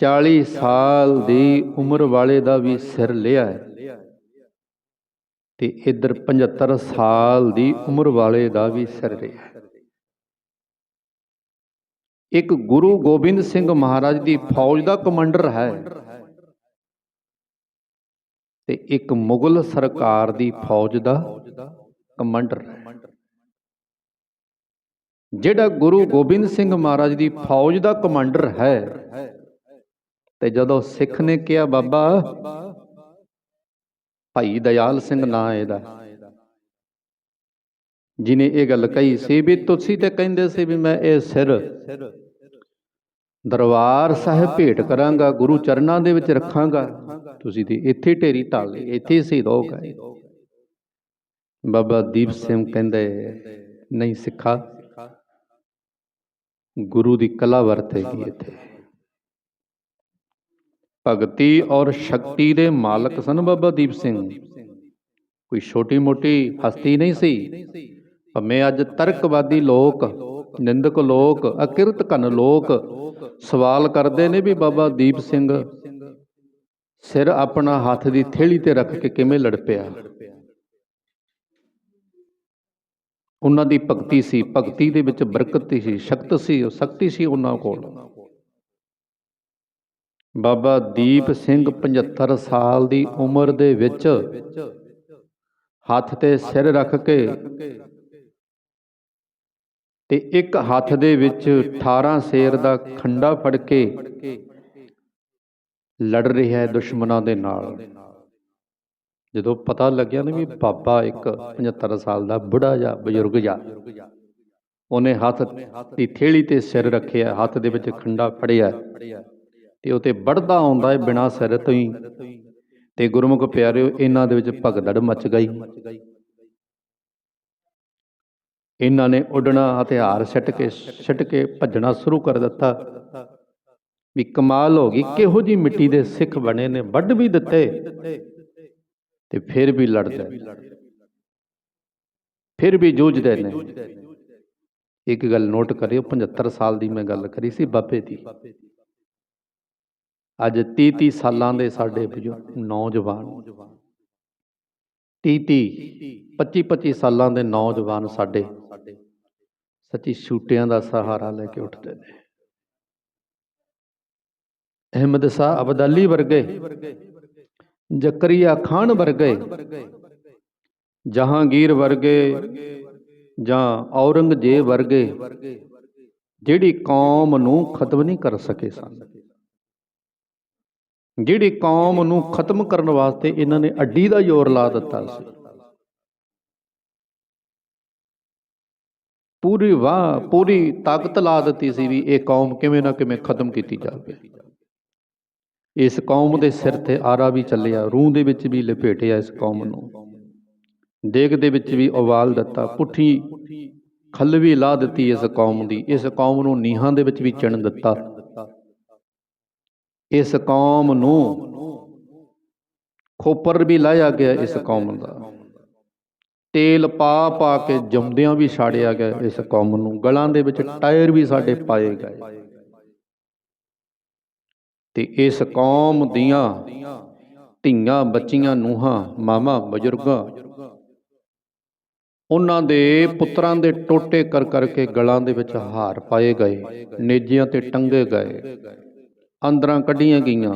40 ਸਾਲ ਦੀ ਉਮਰ ਵਾਲੇ ਦਾ ਵੀ ਸਿਰ ਲਿਆ ਹੈ। ਤੇ ਇਧਰ 75 ਸਾਲ ਦੀ ਉਮਰ ਵਾਲੇ ਦਾ ਵੀ ਸਿਰ ਲਿਆ ਹੈ। ਇੱਕ ਗੁਰੂ ਗੋਬਿੰਦ ਸਿੰਘ ਮਹਾਰਾਜ ਦੀ ਫੌਜ ਦਾ ਕਮਾਂਡਰ ਹੈ ਤੇ ਇੱਕ ਮੁਗਲ ਸਰਕਾਰ ਦੀ ਫੌਜ ਦਾ ਕਮਾਂਡਰ ਹੈ। ਜਿਹੜਾ ਗੁਰੂ ਗੋਬਿੰਦ ਸਿੰਘ ਮਹਾਰਾਜ ਦੀ ਫੌਜ ਦਾ ਕਮਾਂਡਰ ਹੈ ਤੇ ਜਦੋਂ ਸਿੱਖ ਨੇ ਕਿਹਾ, ਬਾਬਾ, ਭਾਈ ਦਇਆਲ ਸਿੰਘ ਨਾਂ ਇਹਦਾ। ਜਿਨੇ ਇਹ ਗੱਲ ਕਹੀ ਸੀ ਵੀ ਤੁਸੀਂ ਤੇ ਕਹਿੰਦੇ ਸੀ ਵੀ ਮੈਂ ਇਹ ਸਿਰ ਦਰਬਾਰ ਸਾਹਿਬ ਭੇਟ ਕਰਾਂਗਾ, ਗੁਰੂ ਚਰਨਾਂ ਦੇ ਵਿੱਚ ਰੱਖਾਂਗਾ। ਤੁਸੀਂ ਤੇ ਇੱਥੇ ਢੇਰੀ ਢਾਲ ਲਈ ਇੱਥੇ ਸੀ ਹੋ ਗਏ। ਬਾਬਾ ਦੀਪ ਸਿੰਘ ਕਹਿੰਦੇ, ਨਹੀਂ ਸਿੱਖਾ, ਗੁਰੂ ਦੀ ਕਲਾ ਵਰਤੇਗੀ ਇੱਥੇ। ਭਗਤੀ ਔਰ ਸ਼ਕਤੀ ਦੇ ਮਾਲਕ ਸਨ ਬਾਬਾ ਦੀਪ ਸਿੰਘ। ਕੋਈ ਛੋਟੀ ਮੋਟੀ ਹਸਤੀ ਨਹੀਂ ਸੀ। ਭਵੇਂ ਅੱਜ ਤਰਕਵਾਦੀ ਲੋਕ, ਨਿੰਦਕ ਲੋਕ, ਅਕਿਰਤ ਘਨ ਲੋਕ ਸਵਾਲ ਕਰਦੇ ਨੇ ਵੀ ਬਾਬਾ ਦੀਪ ਸਿੰਘ, ਸਿਰ ਆਪਣਾ ਹੱਥ ਦੀ ਥੇਲੀ ਤੇ ਰੱਖ ਕੇ ਕਿਵੇਂ ਲੜ ਪਿਆ? ਉਹਨਾਂ ਦੀ ਭਗਤੀ ਸੀ, ਭਗਤੀ ਦੇ ਵਿੱਚ ਬਰਕਤ ਸੀ, ਸ਼ਕਤ ਸੀ, ਉਹ ਸ਼ਕਤੀ ਸੀ ਉਹਨਾਂ ਕੋਲ। ਬਾਬਾ ਦੀਪ ਸਿੰਘ 75 ਸਾਲ ਦੀ ਉਮਰ ਦੇ ਵਿੱਚ ਹੱਥ ਤੇ ਸਿਰ ਰੱਖ ਕੇ ਤੇ ਇੱਕ ਹੱਥ ਦੇ ਵਿੱਚ 18 ਸ਼ੇਰ ਦਾ ਖੰਡਾ ਫੜ ਕੇ ਲੜ ਰਿਹਾ ਹੈ ਦੁਸ਼ਮਣਾਂ ਦੇ ਨਾਲ। ਜਦੋਂ ਪਤਾ ਲੱਗਿਆ ਨਾ ਵੀ ਬਾਬਾ ਇੱਕ 75 ਸਾਲ ਦਾ ਬੁੱਢਾ ਜਾਂ ਬਜ਼ੁਰਗ ਜਾ ਉਹਨੇ ਹੱਥ ਦੀ ਥੇਲੀ ਤੇ ਸਿਰ ਰੱਖਿਆ ਹੱਥ ਦੇ ਵਿੱਚ ਖੰਡਾ ਫੜਿਆ। ਤੇ ਉਹ ਤੇ ਵੱਢਦਾ ਆਉਂਦਾ ਹੈ ਬਿਨਾ ਸਿਰ ਤੋਂ ਹੀ। ਤੇ ਗੁਰਮੁਖ ਪਿਆਰਿਓ, ਇਹਨਾਂ ਦੇ ਵਿੱਚ ਭਗਦੜ ਮਚ ਗਈ। ਇਹਨਾਂ ਨੇ ਉੱਡਣਾ, ਹਥਿਆਰ ਛੱਟ ਕੇ ਛੱਟ ਕੇ ਭੱਜਣਾ ਸ਼ੁਰੂ ਕਰ ਦਿੱਤਾ। ਵੀ ਕਮਾਲ ਹੋ ਗਈ, ਕਿਹੋ ਜੀ ਮਿੱਟੀ ਦੇ ਸਿੱਖ ਬਣੇ ਨੇ, ਵੱਢ ਵੀ ਦਿੱਤੇ। ਤੇ ਫਿਰ ਵੀ ਲੜਦੇ ਫਿਰ ਵੀ ਜੂਝਦੇ ਨੇ। ਇੱਕ ਗੱਲ ਨੋਟ ਕਰਿਓ 75 ਸਾਲ ਦੀ ਮੈਂ ਗੱਲ ਕਰੀ ਸੀ ਬਾਬੇ ਦੀ। ਅੱਜ 30 30 ਸਾਲਾਂ ਦੇ ਸਾਡੇ ਨੌਜਵਾਨ। 30 30 25 25 ਸਾਲਾਂ ਦੇ ਨੌਜਵਾਨ ਸਾਡੇ ਸੱਚੀ ਛੂਟਿਆਂ ਦਾ ਸਹਾਰਾ ਲੈ ਕੇ ਉੱਠਦੇ ਨੇ। ਅਹਿਮਦ ਸ਼ਾਹ ਅਬਦਾਲੀ ਵਰਗੇ, ਜ਼ਕਰੀਆ ਖਾਨ ਵਰਗੇ, ਜਹਾਂਗੀਰ ਵਰਗੇ ਜਾਂ ਔਰੰਗਜ਼ੇਬ ਵਰਗੇ, ਜਿਹੜੀ ਕੌਮ ਨੂੰ ਖਤਮ ਨਹੀਂ ਕਰ ਸਕੇ ਸਨ। ਜਿਹੜੀ ਕੌਮ ਨੂੰ ਖਤਮ ਕਰਨ ਵਾਸਤੇ ਇਹਨਾਂ ਨੇ ਅੱਡੀ ਦਾ ਜ਼ੋਰ ਲਾ ਦਿੱਤਾ ਸੀ। ਪੂਰੀ ਵਾਹ, ਪੂਰੀ ਤਾਕਤ ਲਾ ਦਿੱਤੀ ਸੀ ਵੀ ਇਹ ਕੌਮ ਕਿਵੇਂ ਨਾ ਕਿਵੇਂ ਖਤਮ ਕੀਤੀ ਜਾਵੇ। ਇਸ ਕੌਮ ਦੇ ਸਿਰ ਤੇ ਆਰਾ ਵੀ ਚੱਲਿਆ, ਰੂਹ ਦੇ ਵਿੱਚ ਵੀ ਲਪੇਟਿਆ ਇਸ ਕੌਮ ਨੂੰ। ਦੇਗ ਦੇ ਵਿੱਚ ਵੀ ਉਵਾਲ ਦਿੱਤਾ, ਪੁੱਠੀ ਖੱਲ ਵੀ ਲਾ ਦਿੱਤੀ ਇਸ ਕੌਮ ਦੀ, ਇਸ ਕੌਮ ਨੂੰ ਨੀਹਾਂ ਦੇ ਵਿੱਚ ਵੀ ਚਿਣ ਦਿੱਤਾ। ਇਸ ਕੌਮ ਨੂੰ ਖੋਪਰ ਵੀ ਲਾਇਆ ਗਿਆ ਇਸ ਕੌਮ ਦਾ। ਤੇਲ ਪਾ ਪਾ ਕੇ ਜੰਮਦਿਆਂ ਵੀ ਛਾੜਿਆ ਗਿਆ ਇਸ ਕੌਮ ਨੂੰ। ਗਲਾਂ ਦੇ ਵਿੱਚ ਟਾਇਰ ਵੀ ਸਾਡੇ ਪਾਏ ਗਏ। ਤੇ ਇਸ ਕੌਮ ਦੀਆਂ ਧੀਆਂ ਬੱਚੀਆਂ ਨੂਹਾਂ ਮਾਮਾ ਬਜ਼ੁਰਗਾਂ ਉਹਨਾਂ ਦੇ ਪੁੱਤਰਾਂ ਦੇ ਟੋਟੇ ਕਰ ਕਰਕੇ ਗਲਾਂ ਦੇ ਵਿੱਚ ਹਾਰ ਪਾਏ ਗਏ। ਨੇਜਿਆਂ ਤੇ ਟੰਗੇ ਗਏ। ਅੰਦਰਾਂ ਕੱਢੀਆਂ ਗਈਆਂ।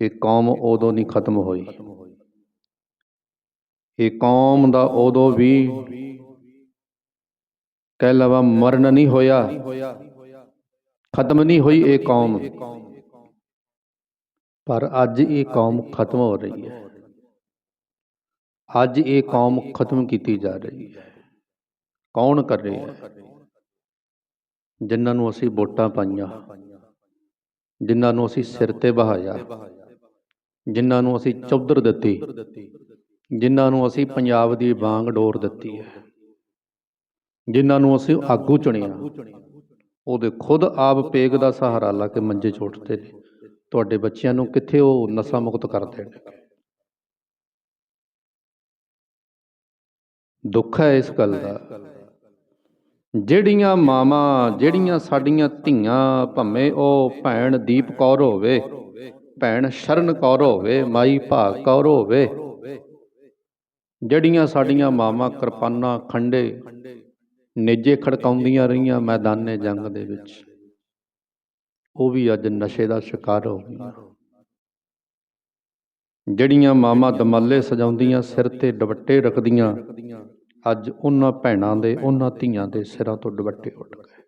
ਇਹ ਕੌਮ ਉਦੋਂ ਨਹੀਂ ਖਤਮ ਹੋਈ। ਇਹ ਕੌਮ ਦਾ ਉਦੋਂ ਵੀ ਕਹਿ ਲਵਾ ਮਰਨ ਨਹੀਂ ਹੋਇਆ। ਖਤਮ ਨਹੀਂ ਹੋਈ ਇਹ ਕੌਮ। ਪਰ ਅੱਜ ਇਹ ਕੌਮ ਖਤਮ ਹੋ ਰਹੀ ਹੈ। ਅੱਜ ਇਹ ਕੌਮ ਖਤਮ ਕੀਤੀ ਜਾ ਰਹੀ ਹੈ। ਕੌਣ ਕਰ ਰਿਹਾ ਹੈ? ਜਿਨ੍ਹਾਂ ਨੂੰ ਅਸੀਂ ਵੋਟਾਂ ਪਾਈਆਂ। ਜਿਨ੍ਹਾਂ ਨੂੰ ਅਸੀਂ ਸਿਰ ਤੇ ਬਹਾਇਆ, ਜਿਨ੍ਹਾਂ ਨੂੰ ਅਸੀਂ ਚੌਧਰ ਦਿੱਤੀ, ਜਿਨ੍ਹਾਂ ਨੂੰ ਅਸੀਂ ਪੰਜਾਬ ਦੀ ਬਾਂਗ ਡੋਰ ਦਿੱਤੀ ਹੈ, ਜਿਨ੍ਹਾਂ ਨੂੰ ਅਸੀਂ ਆਗੂ ਚੁਣਿਆ। ਉਹਦੇ ਖੁਦ ਆਪ ਪੇਗ ਦਾ ਸਹਾਰਾ ਲਾ ਕੇ ਮੰਜੇ ਚੋਟਦੇ ਨੇ। ਤੁਹਾਡੇ ਬੱਚਿਆਂ ਨੂੰ ਕਿੱਥੇ ਉਹ ਨਸ਼ਾ ਮੁਕਤ ਕਰਦੇ ਨੇ ਦੁੱਖ ਹੈ ਇਸ ਗੱਲ ਦਾ। ਜਿਹੜੀਆਂ ਮਾਵਾਂ, ਜਿਹੜੀਆਂ ਸਾਡੀਆਂ ਧੀਆਂ ਭੰਮੇ ਉਹ ਭੈਣ ਦੀਪ ਕੌਰ ਹੋਵੇ, ਭੈਣ ਸ਼ਰਨ ਕੌਰ ਹੋਵੇ, ਮਾਈ ਭਾਗ ਕੌਰ ਹੋਵੇ, ਜਿਹੜੀਆਂ ਸਾਡੀਆਂ ਮਾਵਾਂ ਕਿਰਪਾਨਾਂ, ਖੰਡੇ, ਨੇਜੇ ਖੜਕਾਉਂਦੀਆਂ ਰਹੀਆਂ ਮੈਦਾਨੇ ਜੰਗ ਦੇ ਵਿੱਚ, ਉਹ ਵੀ ਅੱਜ ਨਸ਼ੇ ਦਾ ਸ਼ਿਕਾਰ ਹੋ ਗਈਆਂ। ਜਿਹੜੀਆਂ ਮਾਵਾਂ ਦਮਾਲੇ ਸਜਾਉਂਦੀਆਂ, ਸਿਰ ਤੇ ਦੁਪੱਟੇ ਰੱਖਦੀਆਂ ਅੱਜ ਉਹਨਾਂ ਭੈਣਾਂ ਦੇ, ਉਹਨਾਂ ਧੀਆਂ ਦੇ ਸਿਰਾਂ ਤੋਂ ਦੁਪੱਟੇ ਉੱਡ ਗਏ।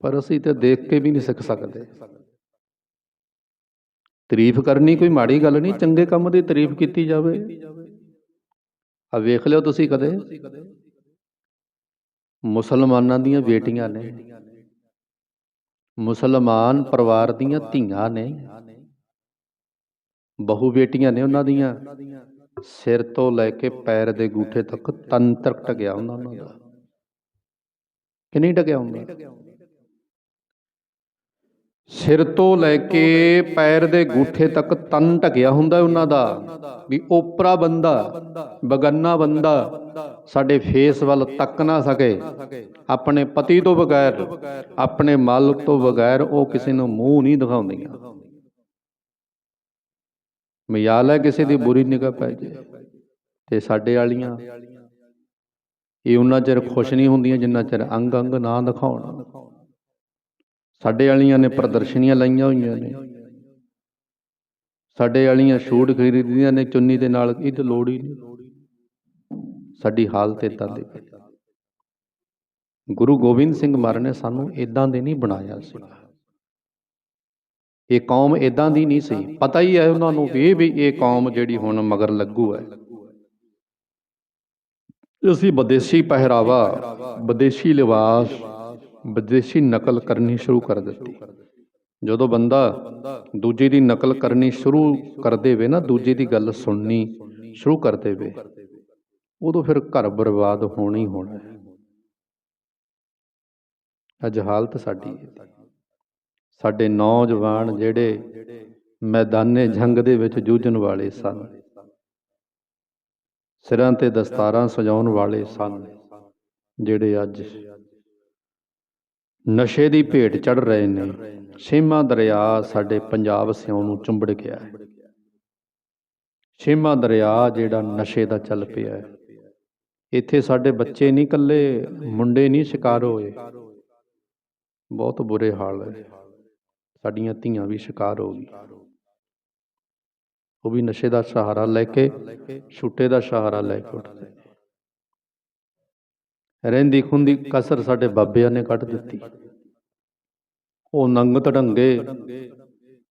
ਪਰ ਅਸੀਂ ਤੇ ਦੇਖ ਕੇ ਵੀ ਨਹੀਂ ਸਿੱਖ ਸਕਦੇ। ਤਾਰੀਫ ਕਰਨੀ ਕੋਈ ਮਾੜੀ ਗੱਲ ਨਹੀਂ, ਚੰਗੇ ਕੰਮ ਦੀ ਤਾਰੀਫ ਕੀਤੀ ਜਾਵੇ। ਆ ਵੇਖ ਲਿਓ ਤੁਸੀਂ ਕਦੇ। ਮੁਸਲਮਾਨਾਂ ਦੀਆਂ ਬੇਟੀਆਂ ਨੇ, ਮੁਸਲਮਾਨ ਪਰਿਵਾਰ ਦੀਆਂ ਧੀਆਂ ਨੇ, ਬਹੁ ਬੇਟੀਆਂ ਨੇ ਉਹਨਾਂ ਦੀਆਂ। ਸਿਰ ਤੋਂ ਲੈ ਕੇ ਪੈਰ ਦੇ ਗੂਠੇ ਤੱਕ ਤੰਤਰ ਟਕਿਆ ਉਹਨਾਂ ਦਾ। ਕਿ ਨਹੀਂ ਟਕਿਆ ਹੁੰਦਾ? ਸਿਰ ਤੋਂ ਲੈ ਕੇ ਪੈਰ ਦੇ ਗੂਠੇ ਤੱਕ ਤਨ ਢਕਿਆ ਹੁੰਦਾ ਉਹਨਾਂ ਦਾ ਵੀ ਓਪਰਾ ਬੰਦਾ, ਬਗੰਨਾ ਬੰਦਾ ਸਾਡੇ ਫੇਸ ਵੱਲ ਤੱਕ ਨਾ ਸਕੇ। ਆਪਣੇ ਪਤੀ ਤੋਂ ਬਗੈਰ, ਆਪਣੇ ਮਾਲਕ ਤੋਂ ਬਗੈਰ ਉਹ ਕਿਸੇ ਨੂੰ ਮੂੰਹ ਨਹੀਂ ਦਿਖਾਉਂਦੀਆਂ। ਮਿਆਲ ਹੈ ਕਿਸੇ ਦੀ ਬੁਰੀ ਨਿਗਾਹ ਪੈ ਜੇ ਤੇ ਸਾਡੇ ਵਾਲੀਆਂ। ਇਹ ਉਹਨਾਂ ਚਿਰ ਖੁਸ਼ ਨਹੀਂ ਹੁੰਦੀਆਂ ਜਿੰਨਾ ਚਿਰ ਅੰਗ ਅੰਗ ਨਾ ਦਿਖਾਉਣ। ਸਾਡੇ ਵਾਲੀਆਂ ਨੇ ਪ੍ਰਦਰਸ਼ਨੀਆਂ ਲਾਈਆਂ ਹੋਈਆਂ ਨੇ। ਸਾਡੇ ਵਾਲੀਆਂ ਛੂਟ ਖਰੀਦੀਆਂ ਨੇ, ਚੁੰਨੀ ਦੇ ਨਾਲ ਇਹ ਤਾਂ ਲੋੜ ਹੀ ਨਹੀਂ। ਸਾਡੀ ਹਾਲਤ ਇਦਾਂ ਦੀ ਹੈ। ਗੁਰੂ ਗੋਬਿੰਦ ਸਿੰਘ ਮਹਾਰਾਜ ਨੇ ਸਾਨੂੰ ਇਦਾਂ ਦੇ ਨਹੀਂ ਬਣਾਇਆ ਸੀ। ਇਹ ਕੌਮ ਇਦਾਂ ਦੀ ਨਹੀਂ ਸੀ। ਪਤਾ ਹੀ ਹੈ ਉਹਨਾਂ ਨੂੰ ਵੀ ਇਹ ਵੀ ਇਹ ਕੌਮ ਜਿਹੜੀ ਹੁਣ ਮਗਰ ਲੱਗੂ ਹੈ। ਅਸੀਂ ਵਿਦੇਸ਼ੀ ਪਹਿਰਾਵਾ, ਵਿਦੇਸ਼ੀ ਲਿਬਾਸ, ਵਿਦੇਸ਼ੀ ਨਕਲ ਕਰਨੀ ਸ਼ੁਰੂ ਕਰ ਦਿੱਤੀ। ਜਦੋਂ ਬੰਦਾ ਦੂਜੇ ਦੀ ਨਕਲ ਕਰਨੀ ਸ਼ੁਰੂ ਕਰ ਦੇਵੇ ਨਾ, ਦੂਜੇ ਦੀ ਗੱਲ ਸੁਣਨੀ ਸ਼ੁਰੂ ਕਰ ਦੇਵੇ, ਉਦੋਂ ਫਿਰ ਘਰ ਬਰਬਾਦ ਹੋਣਾ ਹੀ ਹੋਣਾ ਹੈ। ਅੱਜ ਹਾਲਤ ਸਾਡੀ ਹੈ। ਸਾਡੇ ਨੌਜਵਾਨ ਜਿਹੜੇ ਮੈਦਾਨੇ ਜੰਗ ਦੇ ਵਿੱਚ ਜੂਝਣ ਵਾਲੇ ਸਨ। ਸਿਰਾਂ ਤੇ ਦਸਤਾਰਾਂ ਸਜਾਉਣ ਵਾਲੇ ਸਨ, ਜਿਹੜੇ ਅੱਜ ਨਸ਼ੇ ਦੀ ਭੇਟ ਚੜ ਰਹੇ ਨੇ। ਛੇਵਾਂ ਦਰਿਆ ਸਾਡੇ ਪੰਜਾਬ ਸਿਉਂ ਨੂੰ ਚੁੰਬੜ ਗਿਆ ਹੈ। ਛੇਵਾਂ ਦਰਿਆ ਜਿਹੜਾ ਨਸ਼ੇ ਦਾ ਚੱਲ ਪਿਆ ਹੈ। ਇੱਥੇ ਸਾਡੇ ਬੱਚੇ ਨਹੀਂ ਇਕੱਲੇ, ਮੁੰਡੇ ਨਹੀਂ ਸ਼ਿਕਾਰ ਹੋਏ। ਬਹੁਤ ਬੁਰੇ ਹਾਲ ਹੈ। ਸਾਡੀਆਂ ਧੀਆਂ ਵੀ ਸ਼ਿਕਾਰ ਹੋ ਗਈ ਉਹ ਵੀ ਨਸ਼ੇ ਦਾ ਸਹਾਰਾ ਲੈ ਕੇ, ਛੁੱਟੇ ਦਾ ਸਹਾਰਾ ਲੈ ਕੇ ਉੱਠਦੇ ਰਹਿੰਦੀ ਖੁੰਦੀ ਕਸਰ ਸਾਡੇ ਬਾਬਿਆਂ ਨੇ ਕੱਢ ਦਿੱਤੀ। ਉਹ ਨੰਗ ਤੜੰਗੇ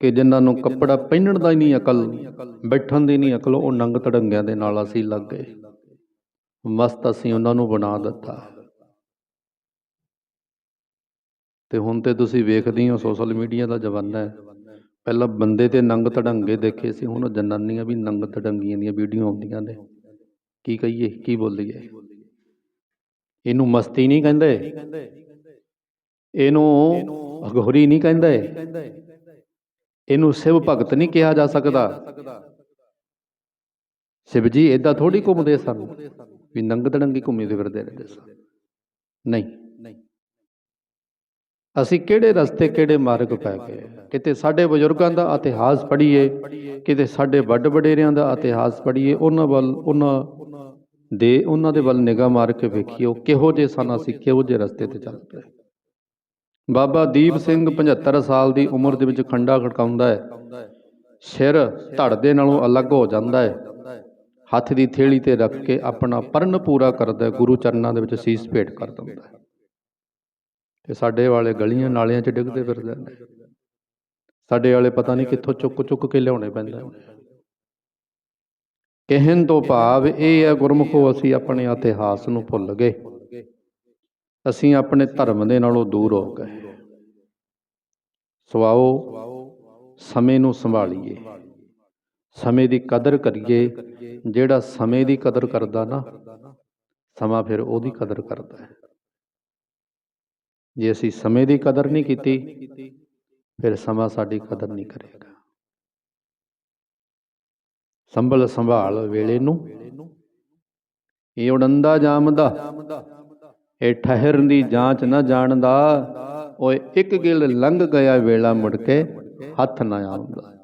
ਕਿ ਜਿਨ੍ਹਾਂ ਨੂੰ ਕੱਪੜਾ ਪਹਿਨਣ ਦਾ ਹੀ ਨਹੀਂ ਅਕਲ, ਬੈਠਣ ਦੀ ਨਹੀਂ ਅਕਲ, ਉਹ ਨੰਗ ਤੜੰਗਿਆਂ ਦੇ ਨਾਲ ਅਸੀਂ ਲੱਗ ਗਏ। ਮਸਤ ਅਸੀਂ ਉਹਨਾਂ ਨੂੰ ਬਣਾ ਦਿੱਤਾ। ਤੇ ਹੁਣ ਤੇ ਤੁਸੀਂ ਵੇਖਦੇ ਹੋ ਸੋਸ਼ਲ ਮੀਡੀਆ ਦਾ ਜ਼ਮਾਨਾ ਹੈ। ਪਹਿਲਾਂ ਬੰਦੇ ਤੇ ਨੰਗ ਤੜੰਗੇ ਦੇਖੇ ਸੀ, ਹੁਣ ਜਨਾਨੀਆਂ ਵੀ ਨੰਗ ਤੜੰਗੀਆਂ ਦੀਆਂ ਵੀਡੀਓ ਆਉਂਦੀਆਂ ਨੇ। ਕੀ ਕਹੀਏ, ਕੀ ਬੋਲੀਏ? ਇਹਨੂੰ ਮਸਤੀ ਨਹੀਂ ਕਹਿੰਦੇ। ਇਹਨੂੰ ਅਗੋਰੀ ਨਹੀਂ ਕਹਿੰਦੇ। ਇਹਨੂੰ ਸਿਵ ਭਗਤ ਨਹੀਂ ਕਿਹਾ ਜਾ ਸਕਦਾ। ਸ਼ਿਵ ਜੀ ਇਦਾਂ ਥੋੜੀ ਘੁੰਮਦੇ ਸਨ ਵੀ ਨੰਗ ਤੜੰਗੀ ਘੁੰਮਦੇ ਫਿਰਦੇ ਰਹਿੰਦੇ ਸਨ। ਨਹੀਂ। ਅਸੀਂ ਕਿਹੜੇ ਰਸਤੇ ਕਿਹੜੇ ਮਾਰਗ ਪੈ ਗਏ? ਕਿਤੇ ਸਾਡੇ ਬਜ਼ੁਰਗਾਂ ਦਾ ਇਤਿਹਾਸ ਪੜ੍ਹੀਏ, ਕਿਤੇ ਸਾਡੇ ਵੱਡ ਵਡੇਰਿਆਂ ਦਾ ਇਤਿਹਾਸ ਪੜ੍ਹੀਏ, ਉਹਨਾਂ ਵੱਲ, ਉਹਨਾਂ ਦੇ ਉਹਨਾਂ ਦੇ ਵੱਲ ਨਿਗਾਹ ਮਾਰ ਕੇ ਵੇਖੀਓ ਕਿਹੋ ਜਿਹੇ ਸਨ, ਅਸੀਂ ਕਿਹੋ ਜਿਹੇ ਰਸਤੇ ਤੇ ਚੱਲ ਪਏ? ਬਾਬਾ ਦੀਪ ਸਿੰਘ 75 ਸਾਲ ਦੀ ਉਮਰ ਦੇ ਵਿੱਚ ਖੰਡਾ ਖੜਕਾਉਂਦਾ ਹੈ। ਸਿਰ ਧੜ ਦੇ ਨਾਲੋਂ ਅਲੱਗ ਹੋ ਜਾਂਦਾ ਹੈ। ਹੱਥ ਦੀ ਥੇਲੀ ਤੇ ਰੱਖ ਕੇ ਆਪਣਾ ਪਰਨ ਪੂਰਾ ਕਰਦਾ ਗੁਰੂ ਚਰਨਾਂ ਦੇ ਵਿੱਚ ਸੀਸ ਭੇਟ ਕਰ ਦਿੰਦਾ ਹੈ। ਤੇ ਸਾਡੇ ਵਾਲੇ ਗਲੀਆਂ ਨਾਲਿਆਂ 'ਚ ਡਿੱਗਦੇ ਫਿਰਦੇ ਨੇ। ਸਾਡੇ ਵਾਲੇ ਪਤਾ ਨਹੀਂ ਕਿੱਥੋਂ ਚੁੱਕ ਚੁੱਕ ਕੇ ਲਿਆਉਣੇ ਪੈਂਦੇ ਕਹਿਣ ਤੋਂ ਭਾਵ ਇਹ ਹੈ, ਗੁਰਮੁਖੋ, ਅਸੀਂ ਆਪਣੇ ਇਤਿਹਾਸ ਨੂੰ ਭੁੱਲ ਗਏ। ਅਸੀਂ ਆਪਣੇ ਧਰਮ ਦੇ ਨਾਲੋਂ ਦੂਰ ਹੋ ਗਏ। ਸਵਾਓ, ਸਮੇਂ ਨੂੰ ਸੰਭਾਲੀਏ। ਸਮੇਂ ਦੀ ਕਦਰ ਕਰੀਏ। ਜਿਹੜਾ ਸਮੇਂ ਦੀ ਕਦਰ ਕਰਦਾ ਨਾ, ਸਮਾਂ ਫਿਰ ਉਹਦੀ ਕਦਰ ਕਰਦਾ ਹੈ। ਜੇ ਅਸੀਂ ਸਮੇਂ ਦੀ ਕਦਰ ਨਹੀਂ ਕੀਤੀ, ਫਿਰ ਸਮਾਂ ਸਾਡੀ ਕਦਰ ਨਹੀਂ ਕਰੇਗਾ। ਸੰਭਲ ਸੰਭਾਲ ਵੇਲੇ ਨੂੰ ਇਹ ਉਡੰਦਾ ਜਾਮਦਾ, ਇਹ ਠਹਿਰਨ ਦੀ ਜਾਂਚ ਨਾ ਜਾਣਦਾ, ਓਏ ਇੱਕ ਗਿਲ ਲੰਘ ਗਿਆ ਵੇਲਾ ਮੁੜ ਕੇ ਹੱਥ ਨਾ ਆਉਂਦਾ।